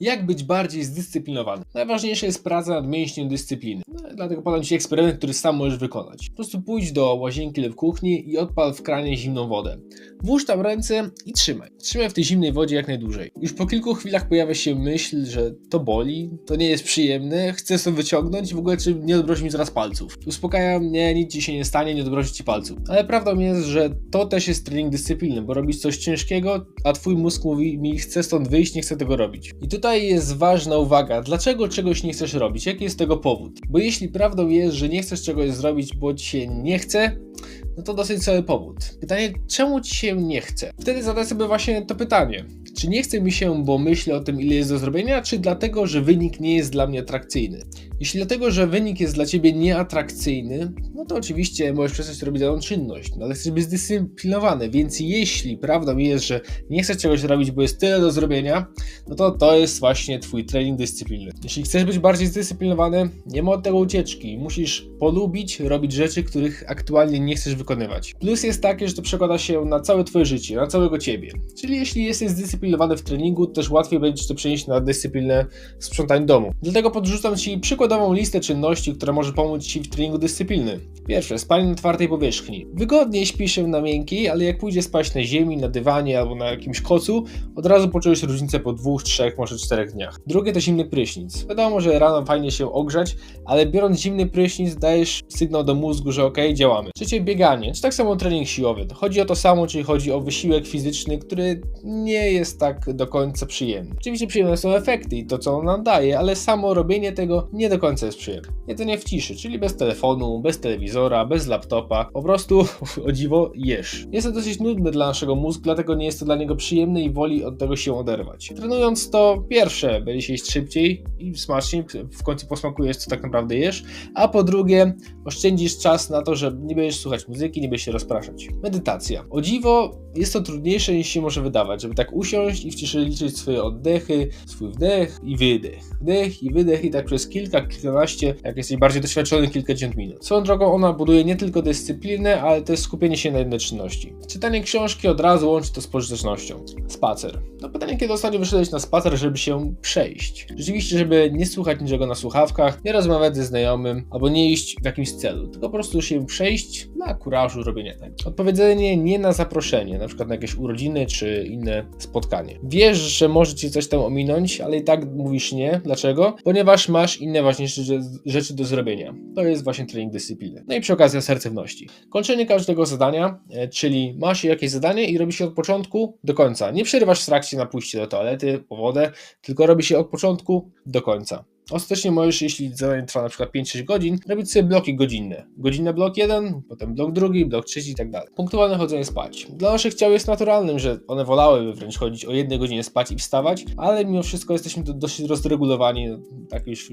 Jak być bardziej zdyscyplinowany? Najważniejsza jest praca nad mięśniem dyscypliny. No, dlatego podam Ci eksperyment, który sam możesz wykonać. Po prostu pójdź do łazienki lub kuchni i odpal w kranie zimną wodę. Włóż tam ręce i trzymaj. Trzymaj w tej zimnej wodzie jak najdłużej. Już po kilku chwilach pojawia się myśl, że to boli, to nie jest przyjemne, chcę to wyciągnąć w ogóle czy nie odbrozi mi zaraz palców. Uspokajam, nie, nic Ci się nie stanie, nie odbrozi Ci palców. Ale prawdą jest, że to też jest trening dyscypliny, bo robisz coś ciężkiego, a Twój mózg mówi mi chcę stąd wyjść, nie chcę tego robić. I tutaj jest ważna uwaga, dlaczego czegoś nie chcesz robić, jaki jest tego powód? Bo jeśli prawdą jest, że nie chcesz czegoś zrobić, bo Ci się nie chce, no to dosyć cały powód. Pytanie, czemu ci się nie chce? Wtedy zadaj sobie właśnie to pytanie. Czy nie chce mi się, bo myślę o tym, ile jest do zrobienia, czy dlatego, że wynik nie jest dla mnie atrakcyjny? Jeśli dlatego, że wynik jest dla ciebie nieatrakcyjny, no to oczywiście możesz przestać robić daną czynność, no ale chcesz być zdyscyplinowany, więc jeśli prawdą jest, że nie chcesz czegoś robić, bo jest tyle do zrobienia, no to to jest właśnie twój trening dyscypliny. Jeśli chcesz być bardziej zdyscyplinowany, nie ma od tego ucieczki. Musisz polubić robić rzeczy, których aktualnie nie chcesz wykonywać. Plus jest taki, że to przekłada się na całe twoje życie, na całego ciebie. Czyli jeśli jesteś zdyscyplinowany w treningu, też łatwiej będzie to przenieść na dyscyplinę sprzątań domu. Dlatego podrzucam ci przykładową listę czynności, która może pomóc ci w treningu dyscypliny. Pierwsze, spanie na twardej powierzchni. Wygodniej śpi się na miękkiej, ale jak pójdzie spać na ziemi, na dywanie albo na jakimś kocu, od razu poczujesz różnicę po dwóch, trzech, może czterech dniach. Drugie to zimny prysznic. Wiadomo, że rano fajnie się ogrzać, ale biorąc zimny prysznic dajesz sygnał do mózgu, że ok, działamy. Trzecie, bieganie, czy tak samo trening siłowy. Chodzi o to samo, czyli chodzi o wysiłek fizyczny, który nie jest tak do końca przyjemny. Oczywiście przyjemne są efekty i to, co on nam daje, ale samo robienie tego nie do końca jest przyjemne. Jedzenie w ciszy, czyli bez telefonu, bez telewizora, bez laptopa, po prostu o dziwo jesz. Jest to dosyć nudne dla naszego mózgu, dlatego nie jest to dla niego przyjemne i woli od tego się oderwać. Trenując to, pierwsze, będzie jeść szybciej i smaczniej, w końcu posmakujesz, co tak naprawdę jesz, a po drugie, oszczędzisz czas na to, że nie będziesz słuchać muzyki, nie będziesz się rozpraszać. Medytacja. O dziwo, jest to trudniejsze niż się może wydawać, żeby tak usiąść i w ciszy liczyć swoje oddechy, swój wdech i wydech. Wdech i wydech i tak przez kilka, kilkanaście, jak jesteś bardziej doświadczony, kilkadziesiąt minut. Swoją drogą ona buduje nie tylko dyscyplinę, ale też skupienie się na jednej czynności. Czytanie książki od razu łączy to z pożytecznością. Spacer. No pytanie, kiedy ostatnio wyszedłeś na spacer, żeby się przejść. Rzeczywiście, żeby nie słuchać niczego na słuchawkach, nie rozmawiać ze znajomym, albo nie iść w jakimś celu, tylko po prostu się przejść dla kurażu robienia tego. Odpowiedzenie nie na zaproszenie, na przykład na jakieś urodziny czy inne spotkanie. Wiesz, że może ci coś tam ominąć, ale i tak mówisz nie. Dlaczego? Ponieważ masz inne ważniejsze rzeczy do zrobienia. To jest właśnie trening dyscypliny. No i przy okazji asertywności. Kończenie każdego zadania, e, czyli masz jakieś zadanie i robi się od początku do końca. Nie przerywasz w trakcie na pójście do toalety, po wodę, tylko robi się od początku do końca. Ostatecznie możesz, jeśli zadanie trwa na przykład 5-6 godzin, robić sobie bloki godzinne. Godzinny blok jeden, potem blok drugi, blok trzeci i tak dalej. Punktualne chodzenie spać. Dla naszych ciał jest naturalnym, że one wolałyby wręcz chodzić o jednej godzinie spać i wstawać, ale mimo wszystko jesteśmy dosyć rozregulowani, tak już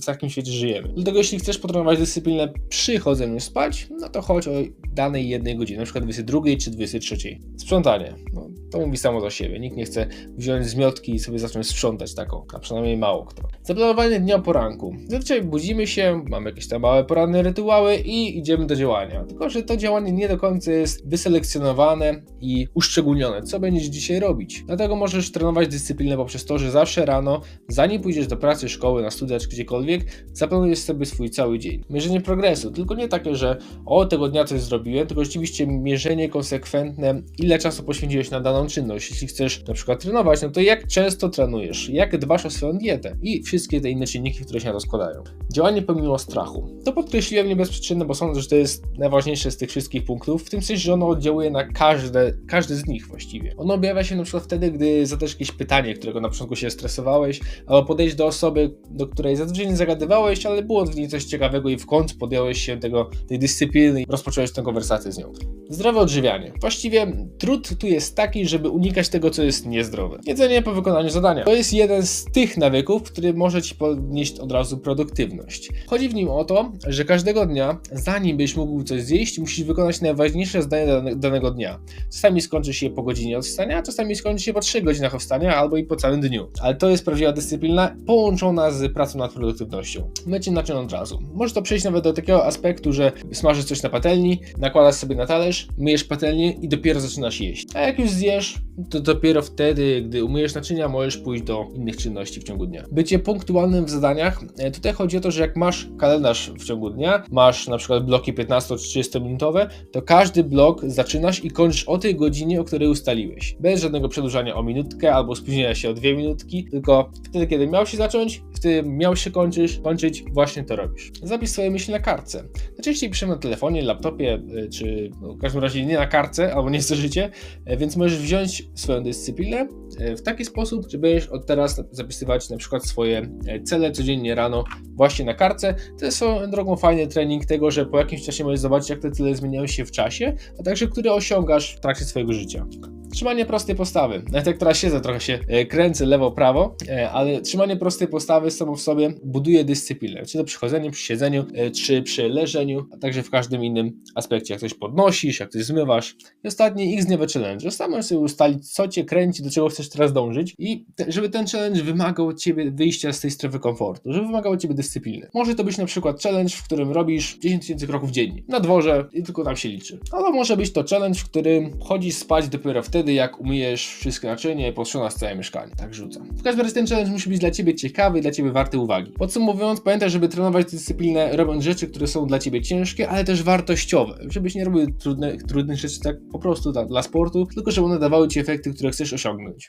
w takim świecie żyjemy. Dlatego jeśli chcesz potrenować dyscyplinę przy chodzeniu spać, no to chodź o danej jednej godzinie, na przykład 22 czy 23. Sprzątanie. No, to mówi samo za siebie. Nikt nie chce wziąć zmiotki i sobie zacząć sprzątać taką, a przynajmniej mało kto. Zaplanowanie dnia poranku. Zazwyczaj budzimy się, mamy jakieś tam małe poranne rytuały i idziemy do działania. Tylko, że to działanie nie do końca jest wyselekcjonowane i uszczególnione, co będziesz dzisiaj robić. Dlatego możesz trenować dyscyplinę poprzez to, że zawsze rano, zanim pójdziesz do pracy, szkoły, na studia czy gdziekolwiek, zaplanujesz sobie swój cały dzień. Mierzenie progresu, tylko nie takie, że o tego dnia coś zrobiłem, tylko rzeczywiście mierzenie konsekwentne, ile czasu poświęciłeś na daną czynność. Jeśli chcesz na przykład trenować, no to jak często trenujesz, jak dbasz o swoją dietę i wszystkie te inne czynniki, które się na to składają. Działanie pomimo strachu. To podkreśliłem nie bez przyczyny, bo sądzę, że to jest najważniejsze z tych wszystkich punktów, w tym sensie, że ono oddziałuje na każde, każdy z nich właściwie. Ono objawia się na przykład wtedy, gdy zadasz jakieś pytanie, którego na początku się stresowałeś, albo podejść do osoby, do której zazwyczaj nie zagadywałeś, ale było w niej coś ciekawego i w końcu podjąłeś się tego, tej dyscypliny i rozpocząłeś tę konwersację z nią. Zdrowe odżywianie. Właściwie trud tu jest taki, żeby unikać tego, co jest niezdrowe. Jedzenie po wykonaniu zadania. To jest jeden z tych nawyków, który może ci podnieść od razu produktywność. Chodzi w nim o to, że każdego dnia, zanim byś mógł coś zjeść, musisz wykonać najważniejsze zdanie danego dnia. Czasami skończy się po godzinie od wstania, a czasami skończy się po 3 godzinach od wstania, albo i po całym dniu. Ale to jest prawdziwa dyscyplina połączona z pracą nad produktywnością. Mycie naczyń od razu. Może to przejść nawet do takiego aspektu, że smażysz coś na patelni, nakładasz sobie na talerz, myjesz patelnię i dopiero zaczynasz jeść. A jak już zjesz, görüşürüz. To dopiero wtedy, gdy umyjesz naczynia, możesz pójść do innych czynności w ciągu dnia. Bycie punktualnym w zadaniach, e, tutaj chodzi o to, że jak masz kalendarz w ciągu dnia, masz na przykład bloki 15-30 minutowe, to każdy blok zaczynasz i kończysz o tej godzinie, o której ustaliłeś. Bez żadnego przedłużania o minutkę albo spóźnienia się o dwie minutki, tylko wtedy, kiedy miał się zacząć, wtedy miał się kończyć, kończyć, właśnie to robisz. Zapisz swoje myśli na kartce. Najczęściej piszemy na telefonie, laptopie, y, czy no, w każdym razie nie na kartce, albo nie życie, więc możesz wziąć swoją dyscyplinę y, w taki sposób, że będziesz od teraz zapisywać na przykład swoje y, cele codziennie rano właśnie na kartce. To jest swoją drogą fajny trening tego, że po jakimś czasie możesz zobaczyć, jak te cele zmieniają się w czasie, a także które osiągasz w trakcie swojego życia. Trzymanie prostej postawy. Nawet jak teraz siedzę, trochę się e, kręcę lewo-prawo, e, ale trzymanie prostej postawy samo w sobie buduje dyscyplinę. Czy to przy chodzeniu, przy siedzeniu, e, czy przy leżeniu, a także w każdym innym aspekcie. Jak coś podnosisz, jak coś zmywasz. I ostatni X-dniowy challenge. Sam sobie ustalić, co cię kręci, do czego chcesz teraz dążyć i te, żeby ten challenge wymagał od ciebie wyjścia z tej strefy komfortu, żeby wymagał od ciebie dyscypliny. Może to być na przykład challenge, w którym robisz 10 tysięcy kroków dziennie na dworze i tylko tam się liczy. Albo może być to challenge, w którym chodzisz spać dopiero wtedy, wtedy, jak umyjesz wszystkie naczynie i posprzątasz całe mieszkanie. Tak rzucam. W każdym razie ten challenge musi być dla Ciebie ciekawy i dla Ciebie warty uwagi. Podsumowując, pamiętaj, żeby trenować dyscyplinę, robiąc rzeczy, które są dla Ciebie ciężkie, ale też wartościowe. Żebyś nie robił trudne, trudnych rzeczy tak po prostu dla, dla sportu, tylko żeby one dawały Ci efekty, które chcesz osiągnąć.